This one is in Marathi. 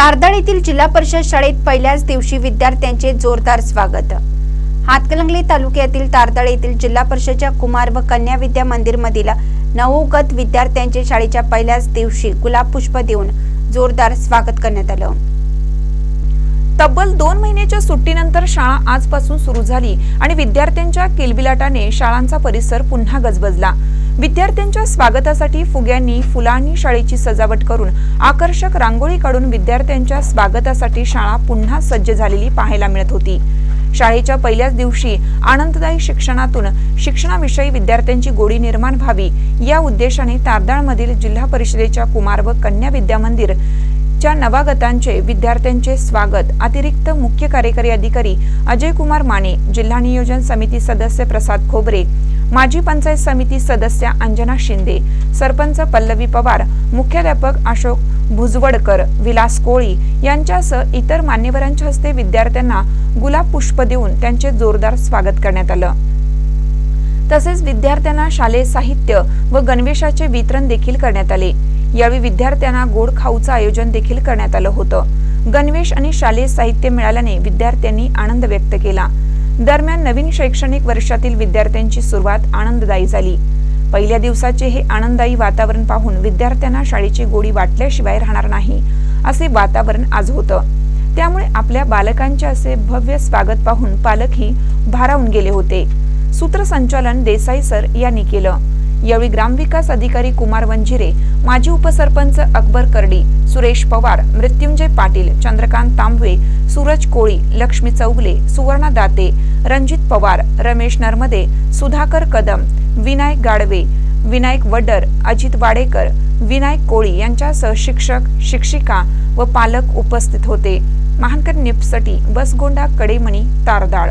तारदळ येथील जिल्हा परिषद शाळेत पहिल्याच दिवशी विद्यार्थ्यांचे जोरदार स्वागत. हातकलंगली तालुक्यातील तारदळ येथील जिल्हा परिषदच्या कुमार व कन्या विद्या मंदिर मधील नवोगत विद्यार्थ्यांचे शाळेच्या पहिल्याच दिवशी गुलाब पुष्प देऊन जोरदार स्वागत करण्यात आलं. तब्बल दोन महिन्याच्या सुट्टीनंतर शाळा आजपासून सुरू झाली आणि विद्यार्थ्यांच्या किलबिलाटाने शाळांचा परिसर पुन्हा गजबजला. विद्यार्थ्यांच्या स्वागतासाठी फुग्यांनी फुलांनी शाळेची सजावट करून आकर्षक रांगोळी काढून विद्यार्थ्यांच्या स्वागतासाठी शाळा पुन्हा सज्ज झालेली पाहायला मिळत होती. शाळेच्या पहिल्याच दिवशी आनंददायी शिक्षणातून शिक्षणाविषयी विद्यार्थ्यांची गोडी निर्माण व्हावी या उद्देशाने तारदाळमधील जिल्हा परिषदेच्या कुमार व कन्या विद्या मंदिर च्या नवागतांचे विद्यार्थ्यांचे स्वागत. अतिरिक्त मुख्य कार्यकारी अधिकारी अजय कुमार माने जिल्हा नियोजन समिती सदस्य प्रसाद खोबरे माजी पंचायत समिती सदस्य अंजना शिंदे सरपंच पल्लवी पवार मुख्याध्यापक अशोक भुजवडकर विलास कोळी यांच्यासह इतर मान्यवरांच्या हस्ते विद्यार्थ्यांना गुलाब पुष्प देऊन त्यांचे जोरदार स्वागत करण्यात आलं. तसेच विद्यार्थ्यांना शालेय साहित्य व गणवेशाचे वितरण देखील करण्यात आले. यावेळी विद्यार्थ्यांना गोड खाऊचं आयोजन देखील करण्यात आलं होतं. गणवेश आणि शालेय साहित्य मिळाल्याने विद्यार्थ्यांनी आनंद व्यक्त केला. दरम्यान नवीन शैक्षणिक वर्षातील विद्यार्थ्यांची सुरुवात आनंददायी झाली. पहिल्या दिवसाचे हे आनंददायी वातावरण पाहून विद्यार्थ्यांना शाळेची गोडी वाटल्याशिवाय राहणार नाही असे वातावरण आज होतं. त्यामुळे आपल्या बालकांचे असे भव्य स्वागत पाहून पालकही भारावून गेले होते. सूत्रसंचालन देसाई सर यांनी केलं. यावेळी ग्रामविकास अधिकारी कुमार वंजिरे माजी उपसरपंच अकबर कर्डी सुरेश पवार मृत्युंजय पाटील चंद्रकांत तांबवे सूरज कोळी लक्ष्मी चौगले सुवर्णा दाते रणजित पवार रमेश नर्मदे सुधाकर कदम विनायक गाडवे विनायक वडर अजित वाडेकर विनायक कोळी यांच्यासह शिक्षक शिक्षिका व पालक उपस्थित होते. महानकर निपसटी बसगोंडा कडेमणी तारदाळ.